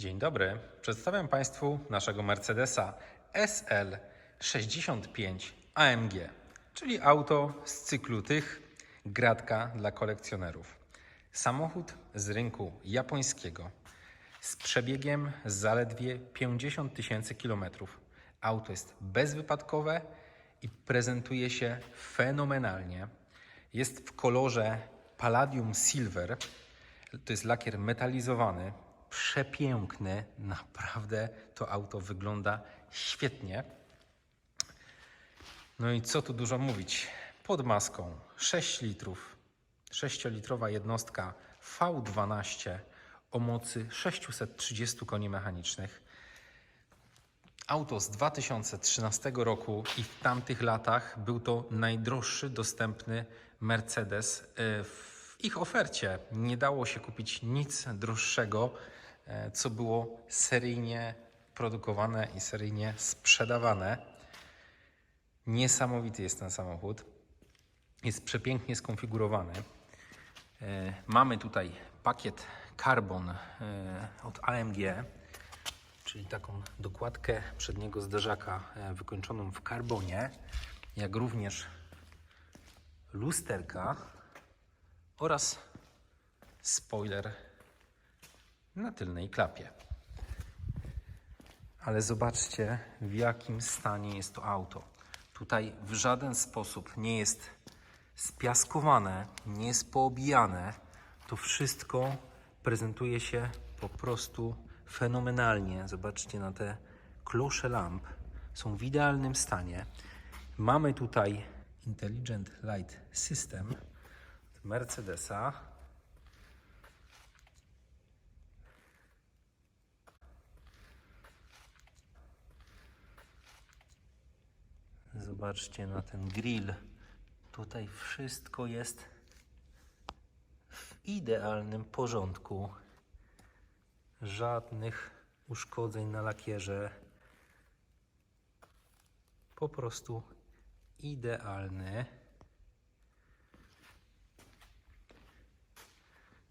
Dzień dobry. Przedstawiam Państwu naszego Mercedesa SL65 AMG, czyli auto z cyklu tych gratka dla kolekcjonerów. Samochód z rynku japońskiego z przebiegiem zaledwie 50 tysięcy kilometrów. Auto jest bezwypadkowe i prezentuje się fenomenalnie. Jest w kolorze Palladium Silver. To jest lakier metalizowany, przepiękny. Naprawdę to auto wygląda świetnie. No i co tu dużo mówić? Pod maską 6 litrów, 6-litrowa jednostka V12 o mocy 630 koni mechanicznych. Auto z 2013 roku i w tamtych latach był to najdroższy dostępny Mercedes. E, W ich ofercie nie dało się kupić nic droższego, co było seryjnie produkowane i seryjnie sprzedawane. Niesamowity jest ten samochód. Jest przepięknie skonfigurowany. E, Mamy tutaj pakiet Carbon e, od AMG, czyli taką dokładkę przedniego zderzaka e, wykończoną w karbonie, jak również lusterka oraz spoiler na tylnej klapie. Ale zobaczcie, w jakim stanie jest to auto. Tutaj w żaden sposób nie jest spiaskowane, nie jest poobijane. To wszystko prezentuje się po prostu fenomenalnie. Zobaczcie na te klosze lamp. Są w idealnym stanie. Mamy tutaj Intelligent Light System Mercedesa. Zobaczcie na ten grill. Tutaj wszystko jest w idealnym porządku. Żadnych uszkodzeń na lakierze. Po prostu idealny.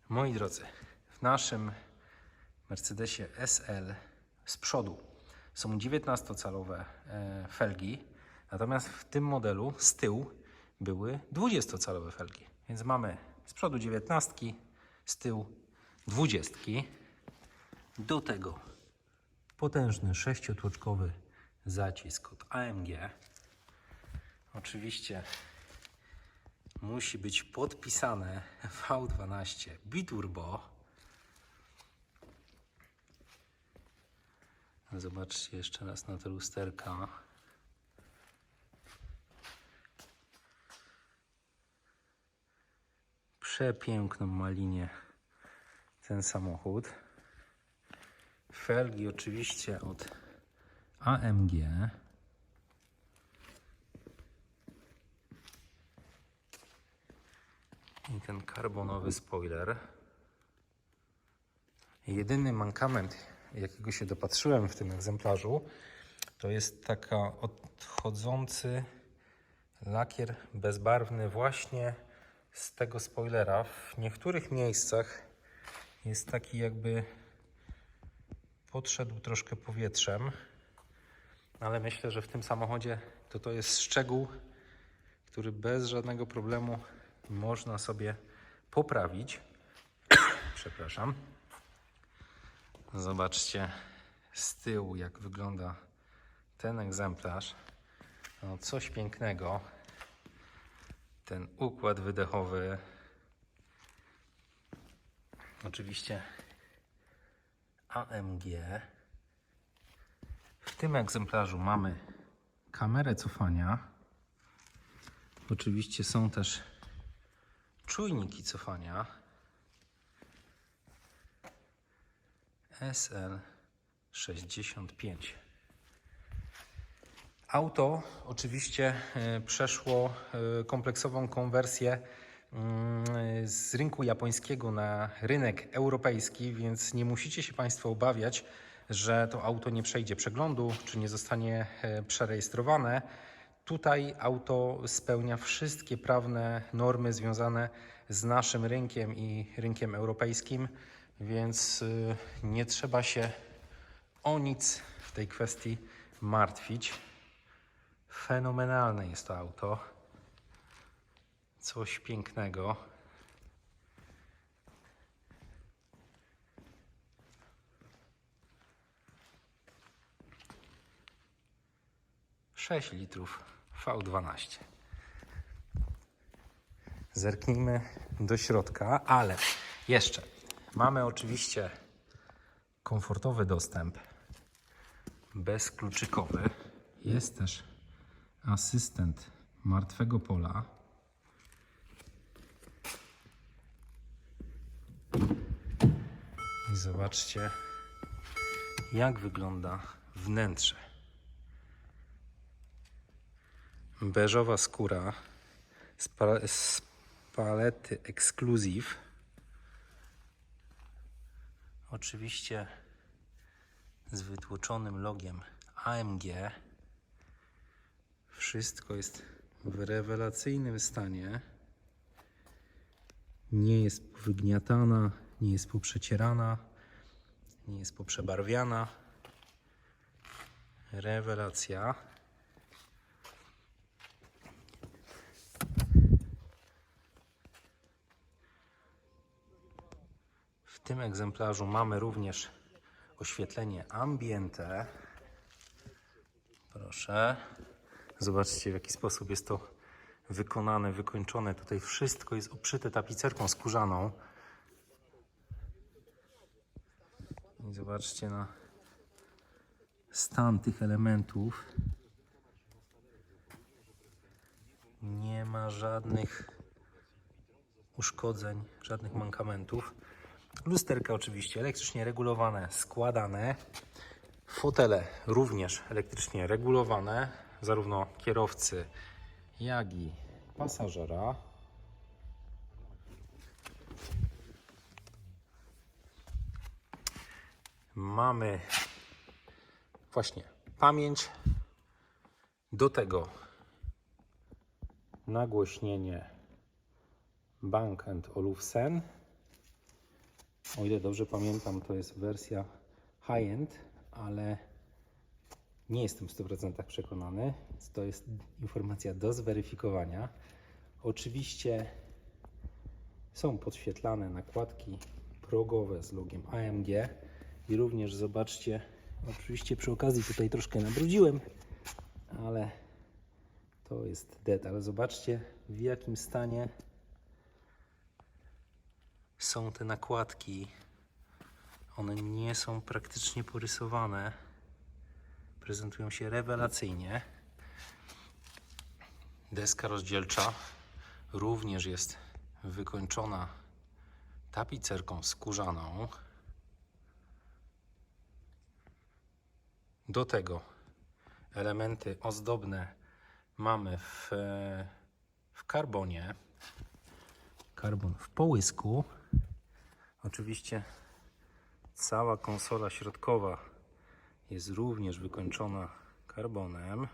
Moi drodzy, w naszym Mercedesie SL z przodu są 19-calowe e, felgi, natomiast w tym modelu z tyłu były 20-calowe felgi. Więc mamy z przodu 19, z tyłu 20. Do tego potężny sześciotłoczkowy zacisk od AMG. Oczywiście musi być podpisane V12 Biturbo. Zobaczcie jeszcze raz na te lusterka. Przepiękną ma linię ten samochód. Felgi oczywiście od AMG. I ten karbonowy spoiler. Jedyny mankament, jakiego się dopatrzyłem w tym egzemplarzu, to jest taka odchodzący lakier bezbarwny właśnie z tego spoilera. W niektórych miejscach jest taki jakby podszedł troszkę powietrzem, ale myślę, że w tym samochodzie to to jest szczegół, który bez żadnego problemu można sobie poprawić. Przepraszam. Zobaczcie z tyłu, jak wygląda ten egzemplarz. No, coś pięknego. Ten układ wydechowy. Oczywiście AMG. W tym egzemplarzu mamy kamerę cofania. Oczywiście są też czujniki cofania. SL65. Auto oczywiście e, przeszło e, kompleksową konwersję mm, z rynku japońskiego na rynek europejski, więc nie musicie się Państwo obawiać, że to auto nie przejdzie przeglądu czy nie zostanie e, przerejestrowane. Tutaj auto spełnia wszystkie prawne normy związane z naszym rynkiem i rynkiem europejskim. więc nie trzeba się o nic w tej kwestii martwić. Fenomenalne jest to auto. Coś pięknego. Sześć litrów V12. Zerknijmy do środka, ale jeszcze mamy oczywiście komfortowy dostęp bezkluczykowy. Jest też asystent martwego pola. I zobaczcie, jak wygląda wnętrze. Beżowa skóra z, z palety Exclusive. Oczywiście z wytłoczonym logiem AMG. Wszystko jest w rewelacyjnym stanie. Nie jest wygniatana, nie jest poprzecierana, nie jest poprzebarwiana. Rewelacja. W tym egzemplarzu mamy również oświetlenie ambiente. Proszę. Zobaczcie, w jaki sposób jest to wykonane, wykończone. Tutaj wszystko jest obszyte tapicerką skórzaną. I zobaczcie na stan tych elementów. Nie ma żadnych uszkodzeń, żadnych mankamentów. Lusterka oczywiście elektrycznie regulowane, składane. Fotele również elektrycznie regulowane, zarówno kierowcy, jak i pasażera. Mamy właśnie pamięć. Do tego nagłośnienie Bank Olufsen. O ile dobrze pamiętam, to jest wersja high-end, ale nie jestem w 100% przekonany. To jest informacja do zweryfikowania. Oczywiście są podświetlane nakładki progowe z logiem AMG i również zobaczcie, oczywiście przy okazji tutaj troszkę nabrudziłem, ale to jest detal. Zobaczcie w jakim stanie są te nakładki. One nie są praktycznie porysowane. Prezentują się rewelacyjnie. Deska rozdzielcza również jest wykończona tapicerką skórzaną. Do tego elementy ozdobne mamy w, w karbonie. Karbon w połysku. Oczywiście cała konsola środkowa jest również wykończona karbonem.